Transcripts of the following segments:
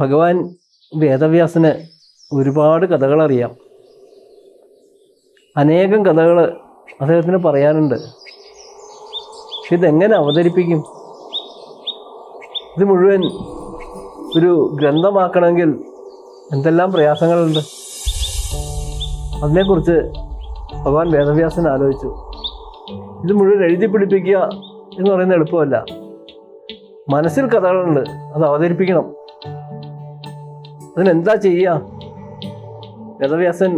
ഭഗവാൻ വേദവ്യാസന് ഒരുപാട് കഥകൾ അറിയാം അനേകം കഥകൾ അദ്ദേഹത്തിന് പറയാനുണ്ട്. പക്ഷെ ഇതെങ്ങനെ അവതരിപ്പിക്കും? ഇത് മുഴുവൻ ഒരു ഗ്രന്ഥമാക്കണമെങ്കിൽ എന്തെല്ലാം പ്രയാസങ്ങളുണ്ട്? അതിനെക്കുറിച്ച് ഭഗവാൻ വേദവ്യാസൻ ആലോചിച്ചു. ഇത് മുഴുവൻ എഴുതി പിടിപ്പിക്കുക എന്ന് പറയുന്നത് എളുപ്പമല്ല. മനസ്സിൽ കഥകളുണ്ട്. അത് അവതരിപ്പിക്കണം. അതിനെന്താ ചെയ്യുക വേദവ്യാസൻ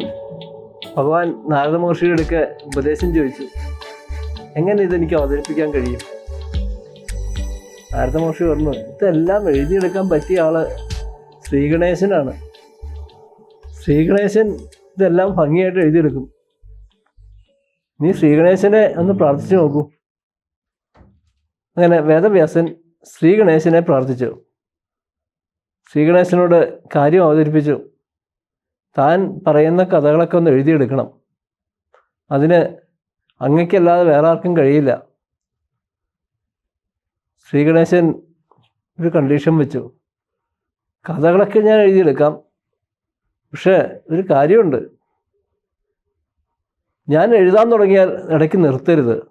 ഭഗവാൻ നാരദ മഹർഷിയുടെ അടുക്ക ഉപദേശം ചോദിച്ചു. എങ്ങനെ ഇതെനിക്ക് അവതരിപ്പിക്കാൻ കഴിയും? നാരദ മഹർഷി പറഞ്ഞു ഇതെല്ലാം എഴുതിയെടുക്കാൻ പറ്റിയ ആൾ ശ്രീഗണേശനാണ്. ശ്രീഗണേശൻ ഇതെല്ലാം ഭംഗിയായിട്ട് എഴുതിയെടുക്കും. നീ ശ്രീഗണേശനെ ഒന്ന് പ്രാർത്ഥിച്ചു നോക്കൂ. അങ്ങനെ വേദവ്യാസൻ ശ്രീഗണേശനെ പ്രാർത്ഥിച്ചു. ശ്രീഗണേശനോട് കാര്യം അവതരിപ്പിച്ചു. താൻ പറയുന്ന കഥകളൊക്കെ ഒന്ന് എഴുതിയെടുക്കണം. അതിന് അങ്ങക്കല്ലാതെ വേറെ ആർക്കും കഴിയില്ല. ശ്രീഗണേശൻ ഒരു കണ്ടീഷൻ വെച്ചു. കഥകളൊക്കെ ഞാൻ എഴുതിയെടുക്കാം. പക്ഷേ ഒരു കാര്യമുണ്ട്. ഞാൻ എഴുതാൻ തുടങ്ങിയാൽ ഇടയ്ക്ക് നിർത്തരുത്.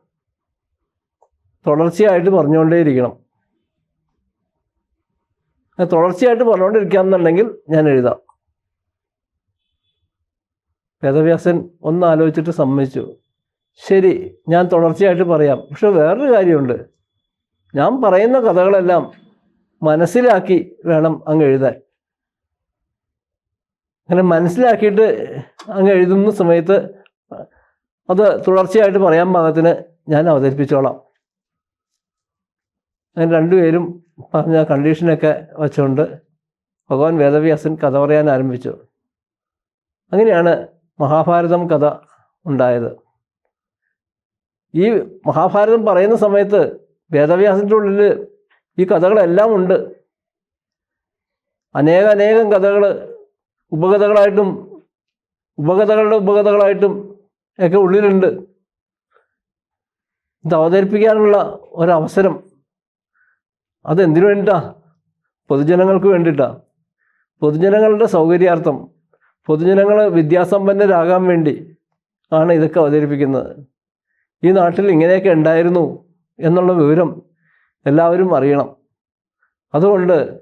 തുടർച്ചയായിട്ട് പറഞ്ഞുകൊണ്ടേയിരിക്കണം. തുടർച്ചയായിട്ട് പറഞ്ഞുകൊണ്ടിരിക്കാമെന്നുണ്ടെങ്കിൽ ഞാൻ എഴുതാം. വേദവ്യാസൻ ഒന്ന് ആലോചിച്ചിട്ട് സമ്മതിച്ചു. ശരി ഞാൻ തുടർച്ചയായിട്ട് പറയാം. പക്ഷെ വേറൊരു കാര്യമുണ്ട്. ഞാൻ പറയുന്ന കഥകളെല്ലാം മനസ്സിലാക്കി വേണം അങ്ങ് എഴുതാൻ. അങ്ങനെ മനസ്സിലാക്കിയിട്ട് അങ്ങ് എഴുതുന്ന സമയത്ത് അത് തുടർച്ചയായിട്ട് പറയാൻ പാകത്തിന് ഞാൻ അവതരിപ്പിച്ചോളാം. അങ്ങനെ രണ്ടുപേരും പറഞ്ഞ കണ്ടീഷനൊക്കെ വെച്ചുകൊണ്ട് ഭഗവാൻ വേദവ്യാസൻ കഥ പറയാൻ ആരംഭിച്ചു. അങ്ങനെയാണ് മഹാഭാരതം കഥ ഉണ്ടായത്. ഈ മഹാഭാരതം പറയുന്ന സമയത്ത് വേദവ്യാസന്റെ ഉള്ളിൽ ഈ കഥകളെല്ലാം ഉണ്ട്. അനേക അനേകം കഥകൾ ഉപകഥകളായിട്ടും ഉപകഥകളുടെ ഉപകഥകളായിട്ടും ഒക്കെ ഉള്ളിലുണ്ട്. ഇത് അവതരിപ്പിക്കാനുള്ള ഒരവസരം അതെന്തിനു വേണ്ടിയിട്ടാ പൊതുജനങ്ങൾക്ക് വേണ്ടിയിട്ടാ പൊതുജനങ്ങളുടെ സൗകര്യാർത്ഥം പൊതുജനങ്ങൾ വിദ്യാസമ്പന്നരാകാൻ വേണ്ടി ആണ് ഇതൊക്കെ അവതരിപ്പിക്കുന്നത്. ഈ നാട്ടിൽ ഇങ്ങനെയൊക്കെ ഉണ്ടായിരുന്നു എന്നുള്ള വിവരം എല്ലാവരും അറിയണം. അതുകൊണ്ട്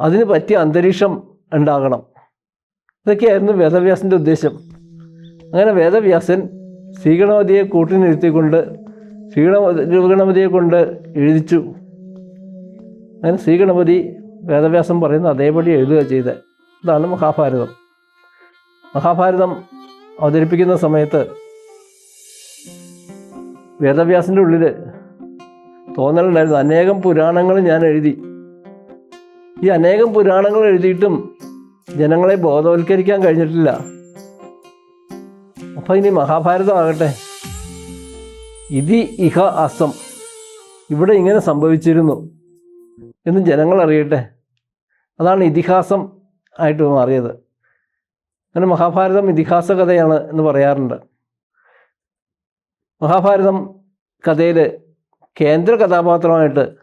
അതിന് പറ്റിയ അന്തരീക്ഷം ഉണ്ടാകണം. ഇതൊക്കെയായിരുന്നു വേദവ്യാസന്റെ ഉദ്ദേശം. അങ്ങനെ വേദവ്യാസൻ ശ്രീഗണപതിയെ കൂട്ടിനിരുത്തിക്കൊണ്ട് ശ്രീഗണപതിയെ കൊണ്ട് എഴുതിച്ചു. അങ്ങനെ ശ്രീഗണപതി വേദവ്യാസം പറയുന്ന അതേപടി എഴുതുക ചെയ്ത്. ഇതാണ് മഹാഭാരതം. മഹാഭാരതം അവതരിപ്പിക്കുന്ന സമയത്ത് വേദവ്യാസിന്റെ ഉള്ളിൽ തോന്നലുണ്ടായിരുന്നു. അനേകം പുരാണങ്ങൾ ഞാൻ എഴുതി. ഈ അനേകം പുരാണങ്ങൾ എഴുതിയിട്ടും ജനങ്ങളെ ബോധവൽക്കരിക്കാൻ കഴിഞ്ഞിട്ടില്ല. അപ്പം ഇനി മഹാഭാരതമാകട്ടെ ഇതി ഇഹ അസം. ഇവിടെ ഇങ്ങനെ സംഭവിച്ചിരുന്നു. എന്ന് ജനങ്ങൾ അറിയട്ടെ. അതാണ് ഇതിഹാസം ആയിട്ട് മാറിയത്. അങ്ങനെ മഹാഭാരതം ഇതിഹാസ കഥയാണ് എന്ന് പറയാറുണ്ട്. മഹാഭാരതം കഥയിൽ കേന്ദ്ര കഥാപാത്രമായിട്ട്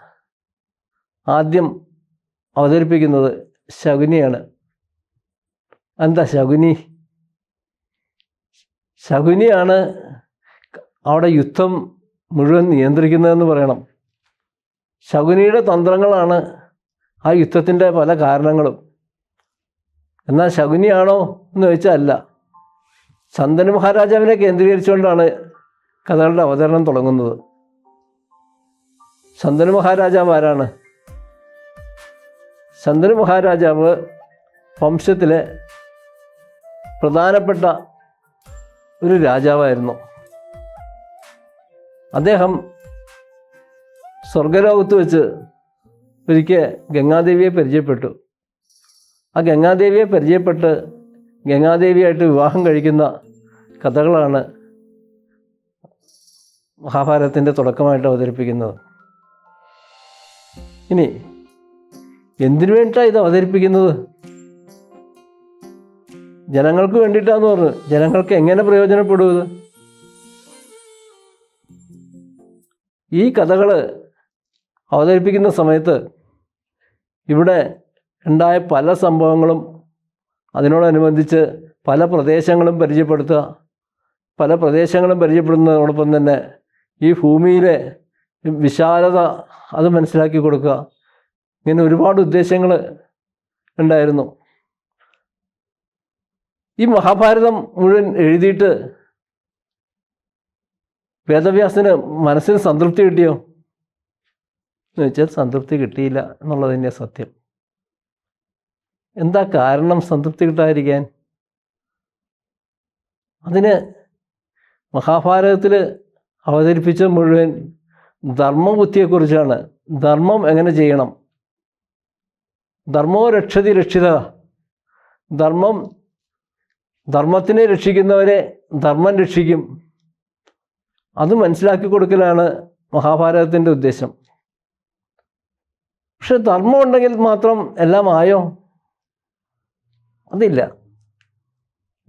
ആദ്യം അവതരിപ്പിക്കുന്നത് ശകുനിയാണ്. എന്താ ശകുനി? ശകുനിയാണ് അവിടെ യുദ്ധം മുഴുവൻ നിയന്ത്രിക്കുന്നതെന്ന് പറയണം. ശകുനിയുടെ തന്ത്രങ്ങളാണ് ആ യുദ്ധത്തിന്റെ പല കാരണങ്ങളും. എന്നാൽ ശകുനിയാണോ എന്ന് ചോദിച്ചാൽ അല്ല ചന്ദന മഹാരാജാവിനെ കേന്ദ്രീകരിച്ചുകൊണ്ടാണ് കഥകളുടെ അവതരണം തുടങ്ങുന്നത്. ചന്ദന മഹാരാജാവ് ആരാണ്? ചന്ദന മഹാരാജാവ് വംശത്തിലെ പ്രധാനപ്പെട്ട ഒരു രാജാവായിരുന്നു. അദ്ദേഹം സ്വർഗലോകത്ത് വെച്ച് ഒരിക്കൽ ഗംഗാദേവിയെ പരിചയപ്പെട്ടു. ആ ഗംഗാദേവിയെ പരിചയപ്പെട്ട് ഗംഗാദേവിയായിട്ട് വിവാഹം കഴിക്കുന്ന കഥകളാണ് മഹാഭാരതത്തിന്റെ തുടക്കമായിട്ട് അവതരിപ്പിക്കുന്നത്. ഇനി എന്തിനു വേണ്ടിയിട്ടാണ് ഇത് അവതരിപ്പിക്കുന്നത്? ജനങ്ങൾക്ക് വേണ്ടിയിട്ടാന്ന് പറഞ്ഞു. ജനങ്ങൾക്ക് എങ്ങനെ പ്രയോജനപ്പെടും ഈ കഥകൾ അവതരിപ്പിക്കുന്ന സമയത്ത് ഇവിടെ ഉണ്ടായ പല സംഭവങ്ങളും അതിനോടനുബന്ധിച്ച് പല പ്രദേശങ്ങളും പരിചയപ്പെടുത്തുക പല പ്രദേശങ്ങളും പരിചയപ്പെടുന്നതോടൊപ്പം തന്നെ ഈ ഭൂമിയിലെ വിശാലത അത് മനസ്സിലാക്കി കൊടുക്കുക. ഇങ്ങനെ ഒരുപാട് ഉദ്ദേശങ്ങൾ ഉണ്ടായിരുന്നു. ഈ മഹാഭാരതം മുഴുവൻ എഴുതിയിട്ട് വേദവ്യാസന് മനസ്സിന് സംതൃപ്തി കിട്ടിയോ? എന്ന് വെച്ചാൽ സംതൃപ്തി കിട്ടിയില്ല എന്നുള്ളത് തന്നെ സത്യം. എന്താ കാരണം സംതൃപ്തി കിട്ടാതിരിക്കാൻ? അതിന് മഹാഭാരതത്തിൽ അവതരിപ്പിച്ച മുഴുവൻ ധർമ്മബുദ്ധിയെക്കുറിച്ചാണ്. ധർമ്മം എങ്ങനെ ചെയ്യണം? ധർമ്മോ രക്ഷതി രക്ഷിത? ധർമ്മം ധർമ്മത്തിനെ രക്ഷിക്കുന്നവരെ ധർമ്മം രക്ഷിക്കും. അത് മനസ്സിലാക്കി കൊടുക്കലാണ് മഹാഭാരതത്തിന്റെ ഉദ്ദേശം. പക്ഷെ ധർമ്മം ഉണ്ടെങ്കിൽ മാത്രം എല്ലാം ആയോ? അതില്ല.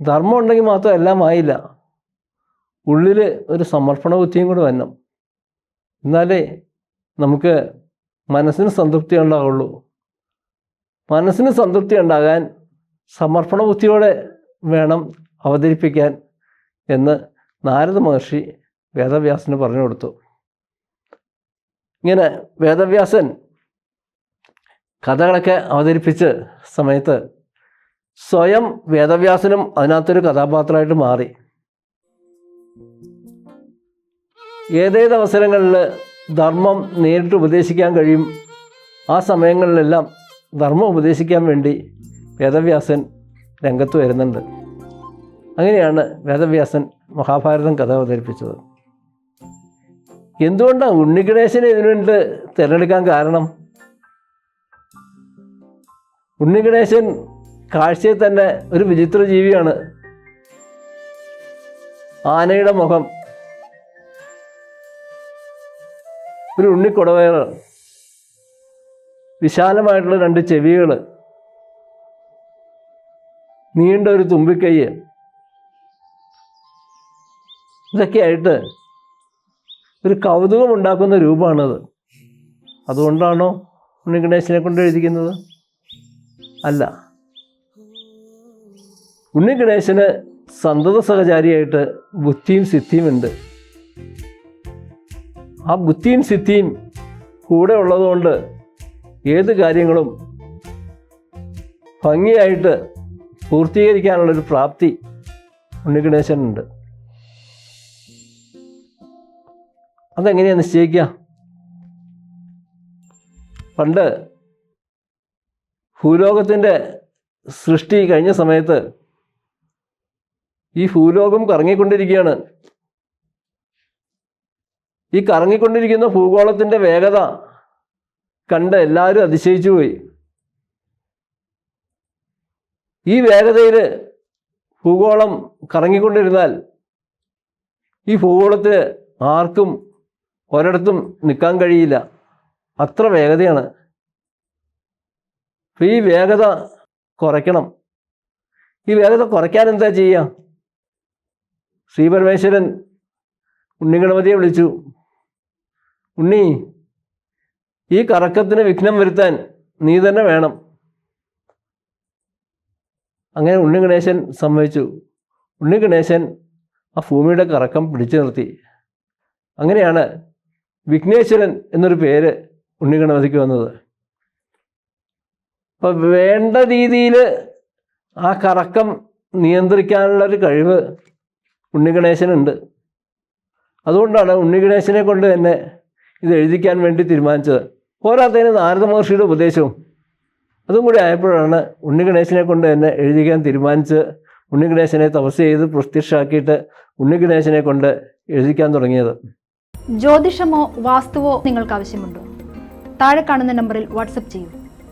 ധർമ്മം ഉണ്ടെങ്കിൽ മാത്രം എല്ലാം ആയില്ല. ഉള്ളിൽ ഒരു സമർപ്പണ ബുദ്ധിയും കൂടെ വരണം. എന്നാലേ നമുക്ക് മനസ്സിന് സംതൃപ്തി ഉണ്ടാവുള്ളൂ. മനസ്സിന് സംതൃപ്തി ഉണ്ടാകാൻ സമർപ്പണ ബുദ്ധിയോടെ വേണം അവതരിപ്പിക്കാൻ എന്ന് നാരദ മഹർഷി വേദവ്യാസന് പറഞ്ഞു കൊടുത്തു. ഇങ്ങനെ വേദവ്യാസൻ കഥകളൊക്കെ അവതരിപ്പിച്ച് സമയത്ത് സ്വയം വേദവ്യാസനും അതിനകത്തൊരു കഥാപാത്രമായിട്ട് മാറി. ഏതേത് അവസരങ്ങളിൽ ധർമ്മം നേരിട്ട് ഉപദേശിക്കാൻ കഴിയും ആ സമയങ്ങളിലെല്ലാം ധർമ്മം ഉപദേശിക്കാൻ വേണ്ടി വേദവ്യാസൻ രംഗത്ത് വരുന്നുണ്ട്. അങ്ങനെയാണ് വേദവ്യാസൻ മഹാഭാരതം കഥ അവതരിപ്പിച്ചത്. എന്തുകൊണ്ടാണ് ഉണ്ണിഗണേശനെ ഇതിനു വേണ്ടി തിരഞ്ഞെടുക്കാൻ കാരണം? ഉണ്ണിഗണേശൻ കാഴ്ചയിൽ തന്നെ ഒരു വിചിത്ര ജീവിയാണ്. ആനയുടെ മുഖം. ഒരു ഉണ്ണിക്കുടവയർ. വിശാലമായിട്ടുള്ള രണ്ട് ചെവികൾ. നീണ്ട ഒരു തുമ്പിക്കൈ. ഇതൊക്കെയായിട്ട് ഒരു കൗതുകം ഉണ്ടാക്കുന്ന രൂപമാണത്. അതുകൊണ്ടാണോ ഉണ്ണിഗണേശനെ കൊണ്ട് എഴുതിക്കുന്നത്? അല്ല. ഉണ്ണി ഗണേശന് സന്തത സഹചാരിയായിട്ട് ബുദ്ധിയും സിദ്ധിയും ഉണ്ട്. ആ ബുദ്ധിയും സിദ്ധിയും കൂടെ ഉള്ളതുകൊണ്ട് ഏത് കാര്യങ്ങളും ഭംഗിയായിട്ട് പൂർത്തീകരിക്കാനുള്ളൊരു പ്രാപ്തി ഉണ്ണിഗണേശനുണ്ട്. അതെങ്ങനെയാണ് നിശ്ചയിക്കുക? പണ്ട് ഭൂലോകത്തിന്റെ സൃഷ്ടി കഴിഞ്ഞ സമയത്ത് ഈ ഭൂലോകം കറങ്ങിക്കൊണ്ടിരിക്കുകയാണ്. ഈ കറങ്ങിക്കൊണ്ടിരിക്കുന്ന ഭൂഗോളത്തിന്റെ വേഗത കണ്ട് എല്ലാവരും അതിശയിച്ചു പോയി. ഈ വേഗതയിൽ ഭൂഗോളം കറങ്ങിക്കൊണ്ടിരുന്നാൽ ഈ ഭൂഗോളത്തിൽ ആർക്കും ഒരിടത്തും നിൽക്കാൻ കഴിയില്ല. അത്ര വേഗതയാണ്. അപ്പോൾ ഈ വേഗത കുറയ്ക്കണം. ഈ വേഗത കുറയ്ക്കാൻ എന്താ ചെയ്യുക ശ്രീപരമേശ്വരൻ ഉണ്ണിഗണപതിയെ വിളിച്ചു. ഉണ്ണി ഈ കറക്കത്തിന് വിഘ്നം വരുത്താൻ നീ തന്നെ വേണം. അങ്ങനെ ഉണ്ണി ഗണേശൻ സംഭവിച്ചു ഉണ്ണി ഗണേശൻ ആ ഭൂമിയുടെ കറക്കം പിടിച്ചു നിർത്തി. അങ്ങനെയാണ് വിഘ്നേശ്വരൻ എന്നൊരു പേര് ഉണ്ണി ഗണപതിക്ക് വന്നത്. അപ്പം വേണ്ട രീതിയിൽ ആ കറക്കം നിയന്ത്രിക്കാനുള്ള ഒരു കഴിവ് ഉണ്ണിഗണേശനുണ്ട്. അതുകൊണ്ടാണ് ഉണ്ണിഗണേശനെ കൊണ്ട് തന്നെ ഇത് എഴുതിക്കാൻ വേണ്ടി തീരുമാനിച്ചത്. പോരാത്തതിന് നാരദ മഹർഷിയുടെ ഉപദേശവും അതും കൂടി ആയപ്പോഴാണ് ഉണ്ണിഗണേശനെ കൊണ്ട് തന്നെ എഴുതിക്കാൻ തീരുമാനിച്ച് ഉണ്ണിഗണേശനെ തപസ് ചെയ്ത് പ്രത്യക്ഷമാക്കിയിട്ട് ഉണ്ണിഗണേശനെ കൊണ്ട് എഴുതിക്കാൻ തുടങ്ങിയത്. ജ്യോതിഷമോ വാസ്തുവോ നിങ്ങൾക്ക് ആവശ്യമുണ്ടോ താഴെ കാണുന്ന നമ്പറിൽ വാട്സപ്പ് ചെയ്യൂ.